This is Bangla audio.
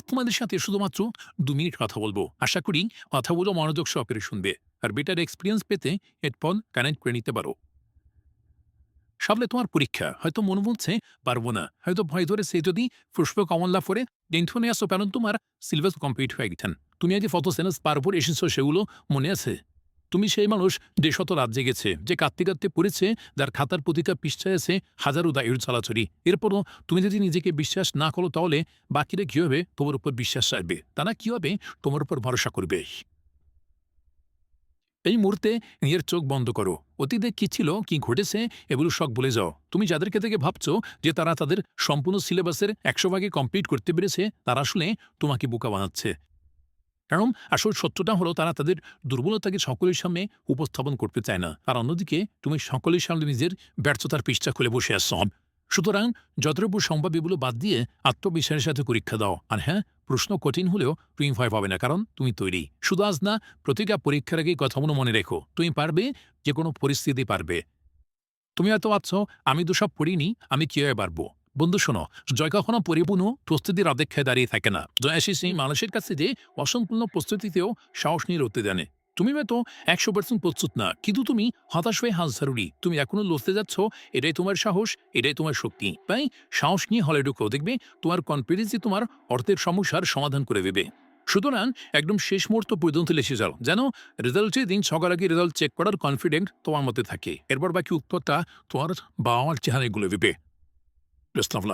তোমাদের সাথে শুধুমাত্র দু মিনিট কথা বলব। আশা করি কথাগুলো মনোযোগ সহকারে শুনবে। আর বেটার এক্সপিরিয়েন্স পেতে হেডফোন কানেক্ট করে নিতে পারো। সামলে তোমার পরীক্ষা। হয়তো মনে বলছে, পারব না। হয়তো ভয় ধরে সে যদি পুষ্প কমল্লা করে টেনশনে আসো কারণ তোমার সিলেবাস কমপ্লিট হয়ে গেছেন। তুমি আগে ফটোসেনাস পার উপর এসেছ, সেগুলো মনে আছে? তুমি সেই মানুষ যে শত রাত জেগেছে, যে কাঁদতে কাঁদতে পড়েছে, যার খাতার প্রতিটা পৃষ্ঠায় আছে হাজারো দায়ের চলাচলি এরপরও তুমি যদি নিজেকে বিশ্বাস না করো তাহলে বাকিরা কী হবে? তোমার উপর বিশ্বাস রাখবে। তারা কী হবে? তোমার উপর ভরসা করবে। এই মুহূর্তে নিজের চোখ বন্ধ করো। অতীতে কি ছিল, কি ঘটেছে, এগুলো সব বলে যাও। তুমি যাদেরকে থেকে ভাবছ যে তারা তাদের সম্পূর্ণ সিলেবাসের একশো ভাগে কমপ্লিট করতে পেরেছে, তারা আসলে তোমাকে বোকা বানাচ্ছে। কারণ আসল সত্যটা হলো তারা তাদের দুর্বলতাকে সকলের সামনে উপস্থাপন করতে চায় না। আর অন্যদিকে, তুমি সকলের সামনে নিজের ব্যর্থতার পৃষ্ঠা খুলে বসে আসছ সুতরাং যতটুকু সম্ভব এগুলো বাদ দিয়ে আত্মবিশ্বাসের সাথে পরীক্ষা দাও। আর হ্যাঁ প্রশ্ন কঠিন হলেও তুমি ভয় পাবে না, কারণ তুমি তৈরি। শুধু আজ না, প্রতিটা পরীক্ষার আগে কথাগুলো মনে রেখো। তুমি পারবে যে কোনো পরিস্থিতি পারবে। তুমি হয়তো ভাবছ, আমি তো সব পড়িনি, আমি কীভাবে পারব? বন্ধু, শোনো, জয় কখনো পরিপূর্ণ প্রস্তুতির অপেক্ষায় দাঁড়িয়ে থাকে না। জয় আসে সেই মানুষের কাছে যে অসম্পূর্ণ প্রস্তুতিতেও সাহস নিয়ে রতে জানে। তুমি হয়তো একশো পার্সেন্ট প্রস্তুত না, কিন্তু তুমি হতাশ হয়ে হাত ঝাড়ুরি তুমি এখনও লড়তে যাচ্ছ, এটাই তোমার সাহস, এটাই তোমার শক্তি। তাই সাহস নিয়ে হলে ঢুকো, দেখবে তোমার কনফিডেন্সই তোমার অর্থের সমস্যার সমাধান করে দেবে। সুতরাং একদম শেষ মুহূর্ত পর্যন্ত লেসে যাও, যেন রেজাল্টের দিন সকাল আগে রেজাল্ট চেক করার কনফিডেন্ট তোমার মধ্যে থাকে। এরপর বাকি উত্তরটা তোমার বাবা মার চেহারায় গুলে দেবে। Best of luck.